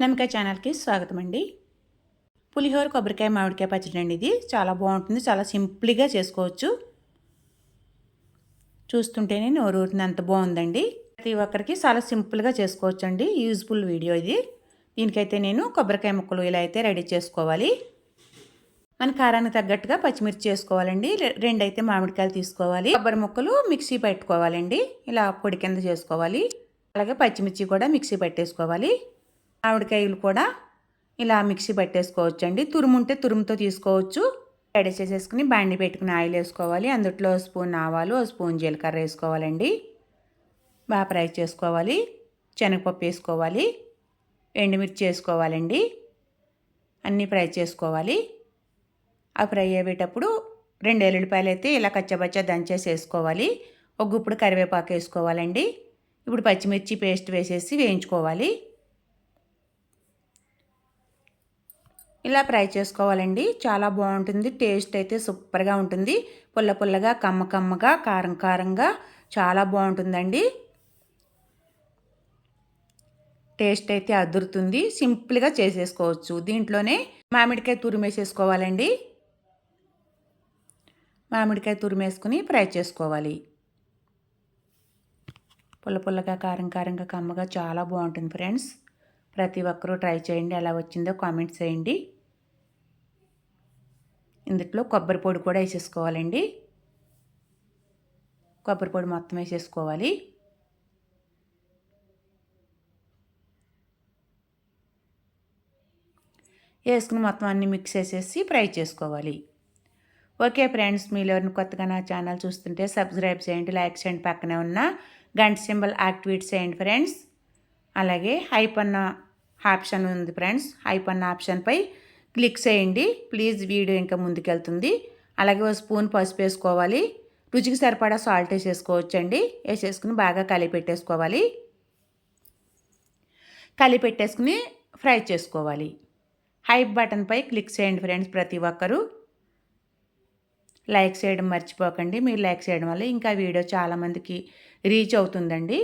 నమ్మకాయ ఛానల్కి స్వాగతం అండి పులిహోర కొబ్బరికాయ మామిడికాయ పచ్చడి అండి ఇది. చాలా బాగుంటుంది. చాలా సింపుల్గా చేసుకోవచ్చు. చూస్తుంటేనే నోరు ఊరిన అంత బాగుందండి. ప్రతి ఒక్కరికి చాలా సింపుల్గా చేసుకోవచ్చు అండి యూజ్ఫుల్ వీడియో ఇది. దీనికైతే నేను కొబ్బరికాయ ముక్కలు ఇలా అయితే రెడీ చేసుకోవాలి. మన కారానికి తగ్గట్టుగా పచ్చిమిర్చి చేసుకోవాలండి. రెండు అయితే మామిడికాయలు తీసుకోవాలి. కొబ్బరి ముక్కలు మిక్సీ పెట్టుకోవాలండి. ఇలా పొడి కింద చేసుకోవాలి. అలాగే పచ్చిమిర్చి కూడా మిక్సీ పెట్టేసుకోవాలి. మామిడికాయలు కూడా ఇలా మిక్సీ పెట్టేసుకోవచ్చు అండి తురుముంటే తురుముతో తీసుకోవచ్చు. రెడీ చేసేసుకుని బాండి పెట్టుకుని ఆయిల్ వేసుకోవాలి. అందుట్లో స్పూన్ ఆవాలు స్పూన్ జీలకర్ర వేసుకోవాలండి. బాగా ఫ్రై చేసుకోవాలి. శనగపప్పు వేసుకోవాలి. ఎండుమిర్చి వేసుకోవాలండి. అన్నీ ఫ్రై చేసుకోవాలి. ఆ ఫ్రై అయ్యేటప్పుడు రెండు ఎల్లుల్లిపాయలు అయితే ఇలా కచ్చబచ్చ దంచేసి వేసుకోవాలి. ఒక గుప్పుడు కరివేపాకు వేసుకోవాలండి. ఇప్పుడు పచ్చిమిర్చి పేస్ట్ వేసేసి వేయించుకోవాలి. ఇలా ఫ్రై చేసుకోవాలండి. చాలా బాగుంటుంది. టేస్ట్ అయితే సూపర్గా ఉంటుంది. పుల్ల పుల్లగా కమ్మ కమ్మగా కారం కారంగా చాలా బాగుంటుందండి. టేస్ట్ అయితే అదురుతుంది. సింపుల్గా చేసేసుకోవచ్చు. దీంట్లోనే మామిడికాయ తురిమేసేసుకోవాలండి. మామిడికాయ తురిమేసుకుని ఫ్రై చేసుకోవాలి. పుల్ల పుల్లగా కారం కారంగా కమ్మగా చాలా బాగుంటుంది ఫ్రెండ్స్. ప్రతి ఒక్కరూ ట్రై చేయండి ఎలా వచ్చిందో కామెంట్స్ చేయండి. ఇందులో కొబ్బరి పొడి కూడా వేసేసుకోవాలండి. కొబ్బరి పొడి మొత్తం వేసేసుకోవాలి. వేసుకుని మొత్తం అన్నీ మిక్స్ చేసేసి ఫ్రై చేసుకోవాలి. ఓకే ఫ్రెండ్స్ మీలో కొత్తగా నా ఛానల్ చూస్తుంటే సబ్స్క్రైబ్ చేయండి లైక్ చేయండి పక్కనే ఉన్న గంట సింబల్ యాక్టివేట్ చేయండి ఫ్రెండ్స్. అలాగే హైప్ అన్న ఆప్షన్ ఉంది ఫ్రెండ్స్ హైప్ అన్న ఆప్షన్పై క్లిక్ చేయండి. ప్లీజ్ వీడియో ఇంకా ముందుకెళ్తుంది. అలాగే ఒక స్పూన్ పసుపు వేసుకోవాలి. రుచికి సరిపడా సాల్ట్ వేసేసుకోవచ్చండి. వేసేసుకుని బాగా కలిపెట్టేసుకోవాలి కలిపెట్టేసుకుని ఫ్రై చేసుకోవాలి. హైప్ బటన్పై క్లిక్ చేయండి ఫ్రెండ్స్ ప్రతి ఒక్కరూ. లైక్ చేయడం మర్చిపోకండి. మీరు లైక్ చేయడం వల్ల ఇంకా వీడియో చాలామందికి రీచ్ అవుతుందండి.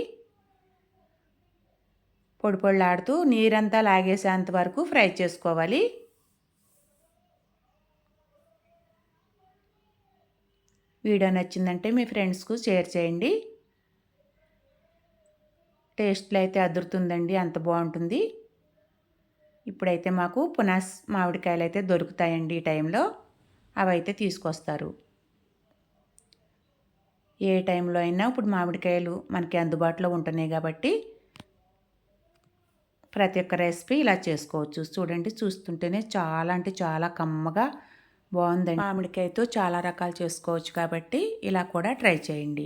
పొడి పొడిలాడుతూ నీరంతా లాగేసేంత వరకు ఫ్రై చేసుకోవాలి. వీడియో నచ్చిందంటే మీ ఫ్రెండ్స్కు షేర్ చేయండి. టేస్ట్లు అయితే అదురుతుందండి. అంత బాగుంటుంది. ఇప్పుడైతే మాకు పునాస్ మామిడికాయలు అయితే దొరుకుతాయండి ఈ టైంలో. అవి అయితే తీసుకొస్తారు. ఏ టైంలో అయినా ఇప్పుడు మామిడికాయలు మనకి అందుబాటులో ఉంటున్నాయి కాబట్టి ప్రతి ఒక్క రెసిపీ ఇలా చేసుకోవచ్చు. చూడండి చూస్తుంటేనే చాలా అంటే చాలా కమ్మగా బాగుందండి. మామిడికాయతో చాలా రకాలు చేసుకోవచ్చు కాబట్టి ఇలా కూడా ట్రై చేయండి.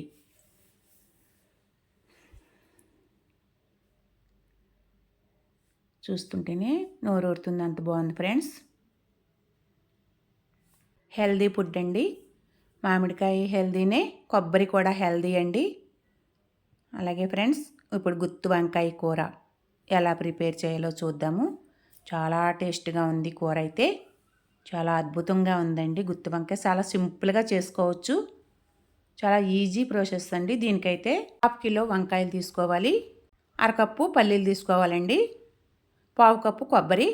చూస్తుంటేనే నోరూరుతుంది. అంత బాగుంది ఫ్రెండ్స్. హెల్దీ ఫుడ్ అండి. మామిడికాయ హెల్దీనే కొబ్బరి కూడా హెల్దీ అండి. అలాగే ఫ్రెండ్స్ ఇప్పుడు గుత్తు వంకాయ కూర ఎలా ప్రిపేర్ చేయాలో చూద్దాము. చాలా టేస్ట్గా ఉంది కూర అయితే. చాలా అద్భుతంగా ఉందండి. గుత్తి వంకాయ చాలా సింపుల్గా చేసుకోవచ్చు. చాలా ఈజీ ప్రాసెస్ అండి దీనికైతే. హాఫ్ కిలో వంకాయలు తీసుకోవాలి. అరకప్పు పల్లీలు తీసుకోవాలండి. పావు కప్పు కొబ్బరి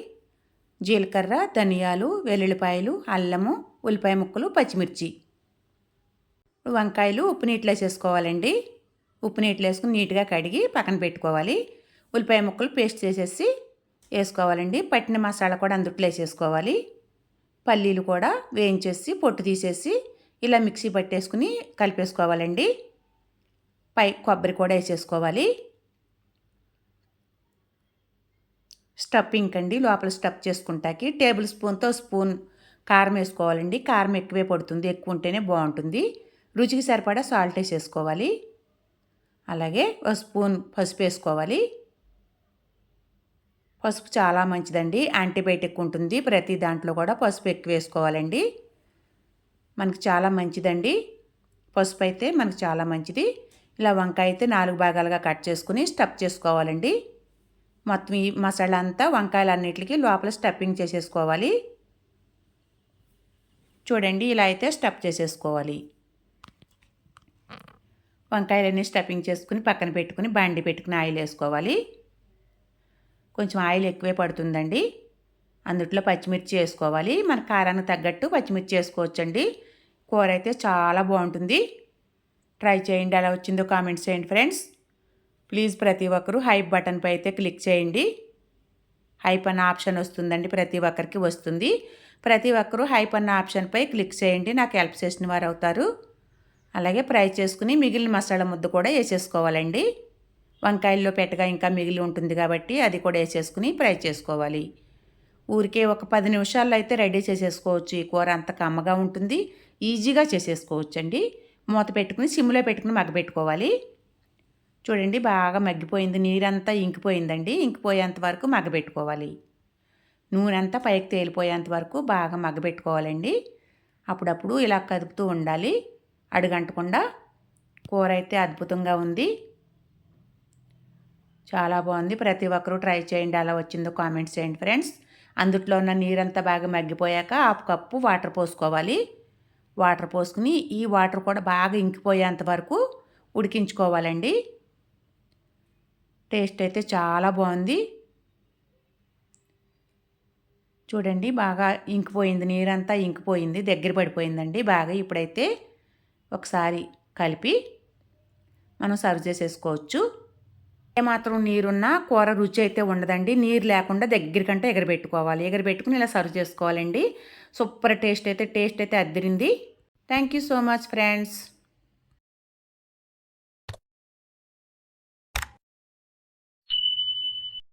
జీలకర్ర ధనియాలు వెల్లుల్లిపాయలు అల్లము ఉల్లిపాయ ముక్కలు పచ్చిమిర్చి. వంకాయలు ఉప్పు నీటిలో వేసేసుకోవాలండి. ఉప్పు నీటిలో వేసుకుని నీట్గా కడిగి పక్కన పెట్టుకోవాలి. ఉల్లిపాయ ముక్కలు పేస్ట్ చేసేసి వేసుకోవాలండి. పట్టిన మసాలా కూడా అందుట్లో వేసేసుకోవాలి. పల్లీలు కూడా వేయించేసి పొట్టు తీసేసి ఇలా మిక్సీ పట్టేసుకుని కలిపేసుకోవాలండి. పై కొబ్బరి కూడా వేసేసుకోవాలి. స్టఫింగ్ అండి. లోపల స్టఫ్ చేసుకుంటాకి టేబుల్ స్పూన్తో స్పూన్ కారం వేసుకోవాలండి. కారం ఎక్కువే పడుతుంది. ఎక్కువ ఉంటేనే బాగుంటుంది. రుచికి సరిపడా సాల్ట్ వేసేసుకోవాలి. అలాగే ఒక స్పూన్ పసుపు వేసుకోవాలి. పసుపు చాలా మంచిదండి. యాంటీబయాటిక్ ఉంటుంది. ప్రతి దాంట్లో కూడా పసుపు ఎక్కువ వేసుకోవాలండి. మనకి చాలా మంచిదండి. పసుపు అయితే మనకు చాలా మంచిది. ఇలా వంకాయ అయితే నాలుగు భాగాలుగా కట్ చేసుకుని స్టఫ్ చేసుకోవాలండి. మొత్తం ఈ మసాలా అంతా వంకాయలన్నిటికీ లోపల స్టఫింగ్ చేసేసుకోవాలి. చూడండి ఇలా అయితే స్టఫ్ చేసేసుకోవాలి. వంకాయలన్నీ స్టఫింగ్ చేసుకుని పక్కన పెట్టుకుని బండి పెట్టుకుని ఆయిల్ వేసుకోవాలి. కొంచెం ఆయిల్ ఎక్కువే పడుతుందండి. అందుట్లో పచ్చిమిర్చి వేసుకోవాలి. మన కారానికి తగ్గట్టు పచ్చిమిర్చి వేసుకోవచ్చండి. కూర అయితే చాలా బాగుంటుంది. ట్రై చేయండి ఎలా వచ్చిందో కామెంట్స్ చేయండి ఫ్రెండ్స్. ప్లీజ్ ప్రతి ఒక్కరూ హైప్ బటన్పై అయితే క్లిక్ చేయండి. హైప్ అన్న ఆప్షన్ వస్తుందండి ప్రతి ఒక్కరికి వస్తుంది. ప్రతి ఒక్కరూ హైప్ అన్న ఆప్షన్పై క్లిక్ చేయండి. నాకు హెల్ప్ చేసిన వారు అవుతారు. అలాగే ఫ్రై చేసుకుని మిగిలిన మసాలా ముద్ద కూడా వేసేసుకోవాలండి. వంకాయల్లో పెట్టగా ఇంకా మిగిలి ఉంటుంది కాబట్టి అది కూడా వేసేసుకుని ఫ్రై చేసుకోవాలి. ఊరికే ఒక పది నిమిషాల్లో అయితే రెడీ చేసేసుకోవచ్చు. ఈ కూర అంత కమ్మగా ఉంటుంది. ఈజీగా చేసేసుకోవచ్చు అండి మూత పెట్టుకుని సిమ్లో పెట్టుకుని మగ్గబెట్టుకోవాలి చూడండి బాగా మగ్గిపోయింది. నీరంతా ఇంకిపోయిందండి. ఇంకిపోయేంత వరకు మగ్గబెట్టుకోవాలి నూనె అంతా పైకి తేలిపోయేంత వరకు బాగా మగ్గబెట్టుకోవాలండి. అప్పుడప్పుడు ఇలా కదుపుతూ ఉండాలి. అడుగంటకుండా కూర అయితే అద్భుతంగా ఉంది. చాలా బాగుంది. ప్రతి ఒక్కరూ ట్రై చేయండి. అలా వచ్చిందో కామెంట్స్ చేయండి ఫ్రెండ్స్. అందుట్లో ఉన్న నీరంతా బాగా మగ్గిపోయాక హాఫ్ కప్పు వాటర్ పోసుకోవాలి. వాటర్ పోసుకుని ఈ వాటర్ కూడా బాగా ఇంకిపోయేంత వరకు ఉడికించుకోవాలండి. టేస్ట్ అయితే చాలా బాగుంది. చూడండి బాగా ఇంకిపోయింది నీరంతా ఇంకిపోయింది దగ్గర పడిపోయిందండి. బాగా ఇప్పుడైతే ఒకసారి కలిపి మనం సర్వ్ చేసేసుకోవచ్చు. ఏమాత్రం నీరున్నా కూర రుచి అయితే ఉండదండి. నీరు లేకుండా దగ్గరికంటే ఎగరబెట్టుకోవాలి. ఎగరబెట్టుకుని ఇలా సర్వ్ చేసుకోవాలండి. సూపర్ టేస్ట్ అయితే టేస్ట్ అయితే అద్దరింది. Thank you so much friends.